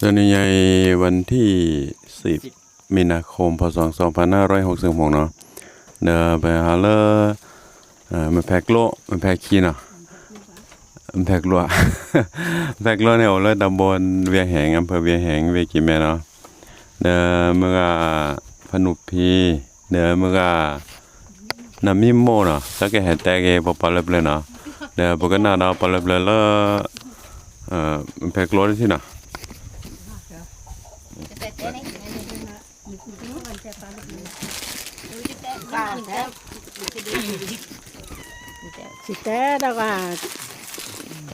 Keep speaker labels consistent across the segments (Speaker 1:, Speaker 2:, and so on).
Speaker 1: ตอนนี้ใหญ่วันที่สิบมีนาคมพศสองพเนาะเดยหกสไปหาเลอเอ่์มันแพกโลมันแพกขี้เนาะมันแพกลัวแพกลัวเนี่ยโอเลยตำบลเวียงแหงอำเภอเวียงแหงเวียงกี่แม่เนาะเดอเมื่อพนุพี เดอเมื่อน้ำมิโมเนาะสักแก่แต่แกปอปลาเล็บเลยเนาะเดอปกติน้าเราปลาเล็บเลยแล้วเอ่อมันแพกลัวที่เนาะสิ
Speaker 2: แต่แต่ว่า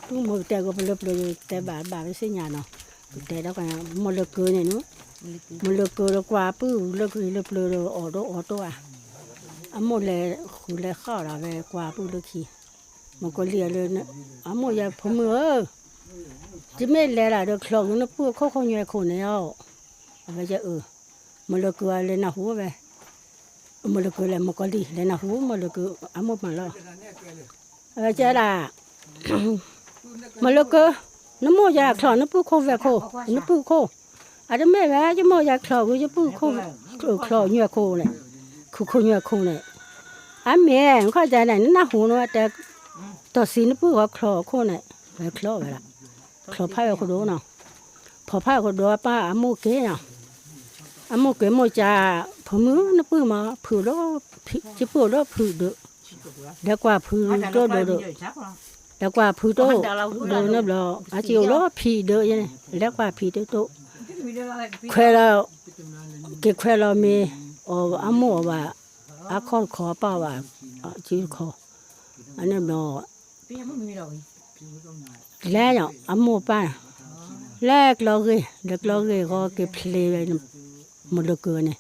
Speaker 2: ตู้มือแต่ก็เปลือบเลยแต่บาบาไม่ใช่งานเนาะแต่แต่ว่ามันเลือกเกินเนาะมันเลือกเกินกว่าปื้มเลือกเกินเปลือบเลยออดอ้อตัวอ่ะอัมันเลยคือเลยเข้าวละเวกว่าปื้มเลือกขี้มันก็เลี้ยเลยเน่ะอัมันยาพมือจะไม่เลี้ยละเด็กยคลองเนาะปื้มเขาคงอยากคนเน้ะอะไรจะเออมาลกูเลยนะหัวไปมาลกูเลยมากดีเลยนะหัวมาลกูอามุมาแล้วเออเจ้าละมาลกูน้ำมอยากคลอนุำปูโคเวโคนุำปูโคอาจจะไม่แว้จะมอยากคลอกูจะปูโคคลอเนื้อโคเลยคุโคเนื้อโคเลยอาเมียเข้าใจไหนนั่นหูเนาะแต่ต่อสิน้ำปูเขาคลอโคเนี่ยคลอไปละคลอพายเขาดูเนาะพอพายเขาดูป้าอามูเก๋เนาะอามกเกมจาพมือนปือมา ผือรอผิจะปือรอผือเด้อแล้วกว่าผือก็เด้อเด้อแวกว่าผือโตเด้อนับรออาจิวรอผีเด้อยังแล้วกว่าผีเดอโตแควเราเกีแควเรามีอามัวว่าอาคอนขอป่าว่าจีขออันนี้เราแล้วอย่างอามัวป้าแรกเราเลยแรกเราเลยก็เก็บเพลงมดเลยเกินเลย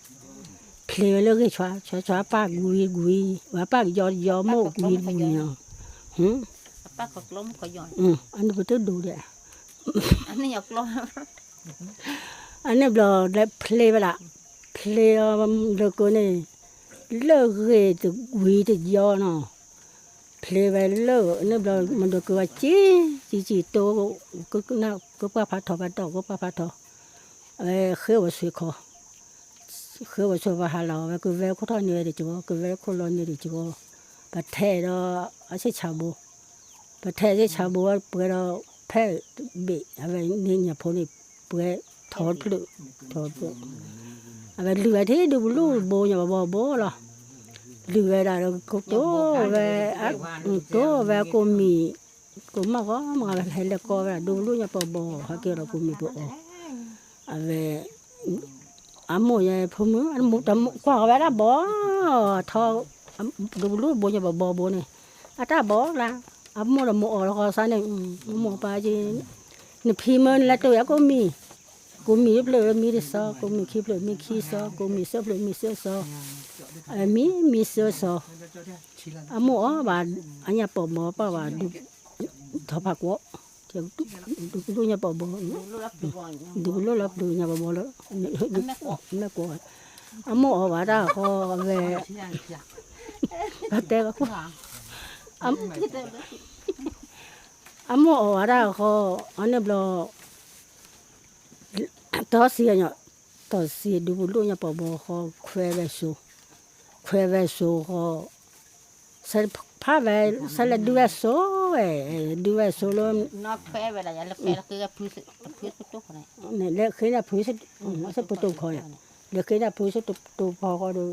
Speaker 2: เพลงเลือกช้าช้าช้าป้ากุยกุยว่าป้ายอดยอดมากกุยกุยเนาะหืม
Speaker 3: ป้าขอกล้มขอย้อน
Speaker 2: อืมอันนี้ก็ต้องดูเดี๋ยวอันนี้อยากล้มอันนี้เราได้เพลงละเพลงเลือกกันเลือกเหตุกุยจะยอดเนาะเลยไปเลิกนี่เรามันดูกว่าจีจีจีโตก็ก็น่าก็ป้าพัดทอไปต่อก็ป้าพัดทอเออเขียวสวขคอ khứ bà chùa bà hà lò bà cứ về khu thọ nhiều để chúa cứ về khu lò nhiều để chúa bà thề đó ở sẽ chào bố bà thề sẽ chào bố bữa đó phê bị à về nên nhà phố này bữa thọt lự thọt lự à về lừa thế đủ lũ bố nhà bà bố rồi lừa đã rồi cô tố về tố về cô mì cô mà có mà là thấy là cô về đủ lũ nhà bà bố hay kia là cô mì bố à về à mua nhà phụ nữ anh mua tầm qua vậy đó bỏ thò đủ lúa bố nhà bà bò bố này à ta bỏ là à mua là mua là khó sao này mua bà gì nè phi mơn là tôi có mì có mì lợ mì đi sao có mì khi lợ mì khi sao có mì sớp lợ mì sớp sao à mì mì sớp sao à mua bà anh nhà bỏ mỏ bà bà thọ bà quá Jauh tu, tu tu nyapa bo. Dulu lap tu nyapa bo lo. Nak kuat. Amo awak dah ko ve. Kata aku. Am. Amo awak dah ko ane blo. Tosia nyo. Tosia dulu nyapa bo ko kue vesu. Kue vesu ko. Serp travail. Ça le doit so, doit so le.
Speaker 3: Nak pe bela ya le pe la kira plus plus tu kau
Speaker 2: ni. Le kira plus masa putu kau ni. Le kira plus tu tu pah kau tu.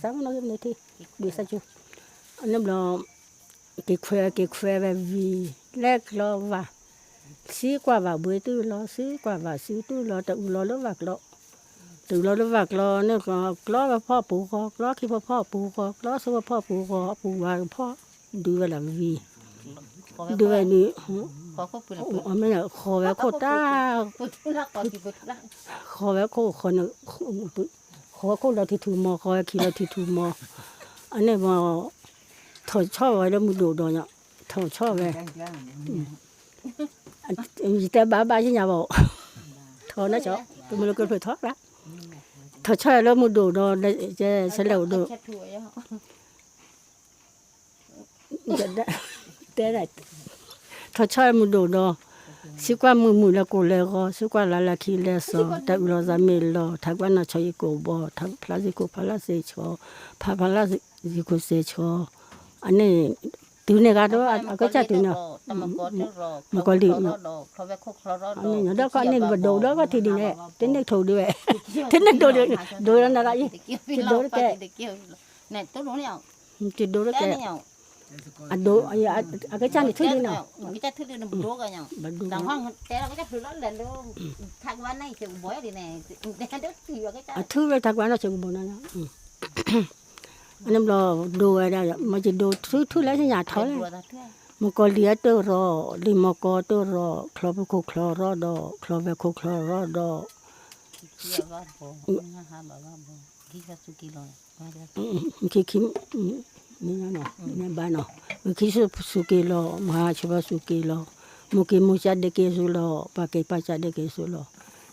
Speaker 2: Sama nak ni ti. Bisa tu. Ni belum ki kue ki kue về vì lek lo và xí qua vào bữa tư lo xí qua vào xí tư lo tự lo lo vạc lo. ถึงเราได้ว่ากลอเนี่ยกลอกลอว่าพ่อปู่กอกลอคิดว่าพ่อปู่กอกลอสว่าพ่อปู่กอปู่ว่าพ่อ đưa là vì đưa nữ ôm mẹ khó bé khó ta khó bé khó khó nữ khó khó là thì thù mò khó khi là thì thù mò anh này mà thở cho vậy đó một đồ đồ nhở thở cho về anh gì ta bá bá chứ nhà bảo thở nó chó tôi mới được phải thoát đó thở cho là một đồ đồ để sẽ là đồ Dạ, đã té lại thọ chơi một đồ đó sĩ quan mười mùi là cổ lệ go sĩ quan là là khi lệ sợ tại vì lo ra mì lo thái quan là cho y cổ bò thằng phá gì cổ phá là gì cho phá phá là gì cổ gì cho anh này từ này ra đó anh à, có chắc từ nào mà có liệu nữa anh này nhớ đó có anh này vật đồ đó có thì đi nè thế này thầu được thế này đồ được đồ là là gì đồ được cái
Speaker 3: này tôi nói nhau
Speaker 2: chỉ đồ được cái À, đồ, à, à, à cái aga chan thu đi nào
Speaker 3: ừ, cái kita thu đi nằm đồ cái nhau đang hoang té là cái thu lớn lên đó thằng quan này chịu bói đi nè đang đất thì
Speaker 2: cái chan thu rồi thằng quan nó chịu bói nó ừ. anh em lo đồ ở đây mà chỉ đồ thu thu lấy nhà thôi mà có lía tơ rò đi mà có tơ rò khlo về khô khlo rò đó khlo về khô khlo rò đó ừ. khi khi นี่นะเนาะนี่บ้านเนาะคิดสุสุกิโลมาชัวสุกิโลมุกิมุชาเด็กเสุโลปากิปัชาเด็กเสุโล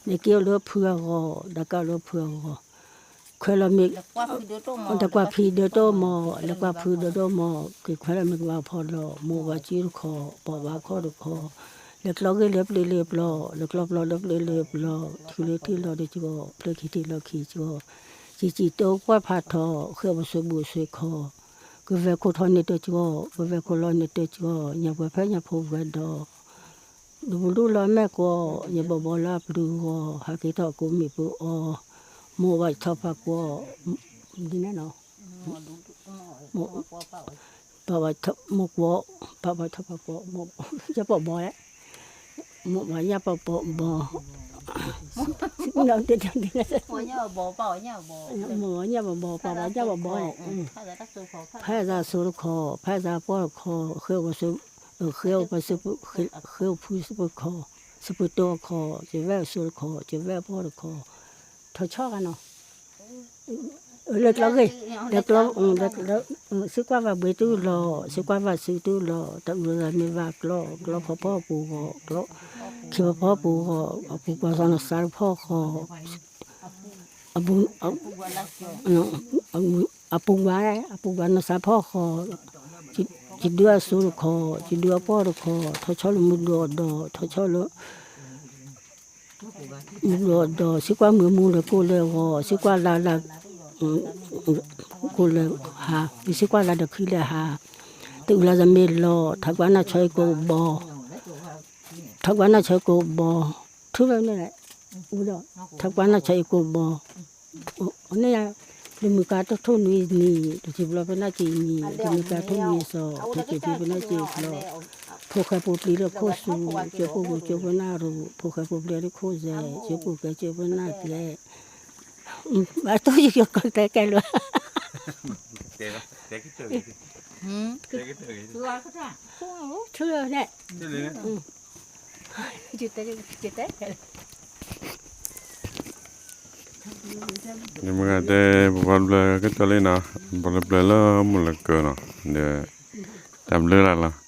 Speaker 2: เด็กเกลือเพื่อรอดักกลือเพื่อรอเคลมิกดักว่าพีเดโตมอดักว่าพีเดโตมอคือเคลมิกว่าพอรอมวกาจิรคอปอบาคอรคอเล็กล็อกเล็บเล็บล้อเล็กล็อกล้อเล็บเล็บลอที่เล็กที่เราได้จีบเพื่อคิดที่เราขีดจีบจีจีโตกว่าผาทอ เครื่องมาสวบู๋สวยคอก็เวคุทอนเตจัวก็เวคุลอนเตจัวอย่าไปแพ้อย่าพูดเวดอดูดูลอแม่ก็อย่าบอกบอลาบดูก็หากิตอกูมีปูออมัวไว้ทอพักก็ดีแน่นอนมัวปะไว้ทอมัวก็ปะไว้ทอพักก็มัวจะบอกบอแล้วมัวไว้อย่าบอกบอ nó đi đi đi
Speaker 3: mua nhau bỏ bỏ nhau bỏ
Speaker 2: mua nhau bỏ bỏ bỏ nhau bỏ bỏ phải ra số khó phải ra bỏ khó khêu có số ừ, khêu có số khêu phu số khó số to khó chỉ về số khó chỉ về bỏ khó thôi cho cái nó lực lo gì lực lo lực lo sư qua và bế tu lo sư qua và sư tu lo tận vừa là mình và lo lo khó bỏ bù lo คิด่อพ่อปู่ก็เอาปู่ก็นอนสารพ่อก็อาบุเอาเนาะอาบอาปุงวาได้อานุานสาพ่อคอจิตจิตด้วยสุรคอจิตด้วยพ่อรคอทชอลมุดดอดอทชอลมุดดอดอสิกว่าเหมือมูเลยกูเลยหอสิกว่าลาลากูเลยหาสิกว่าลาเดคือเลยหาตึกลาจะเมลลอทักว่าน่าช่วยกูบอทักวันน่ะใช้กูบอทุกเรื่องนี่แหละอุดรทักวันน่ะใช้กูบอเนี่ยดูมือกาตทุนนีนี่ดิจิบราเป็นหน้าจีนี่ดูมือการทุนวีสอดูจีบเป็นหน้าจีบรอพวกใครปวดปีเรา่อโคสูเจ้าพูกเจ้าพป็น่ารู้พวกใครปวดปีเรื่อโคเจเจ้าพูกเจ้าพวกน่าเจ่มาตัวยิ่งก็แต่แก่เลยเะเจ๊กก่ตัวอืมเจ๊ก่ตัวก็ได้เชื่อเนี่เชื่อเย
Speaker 3: Ini
Speaker 1: te bukan bela kecuali nah, bela bela mulai ke nah, dia tam bela lah.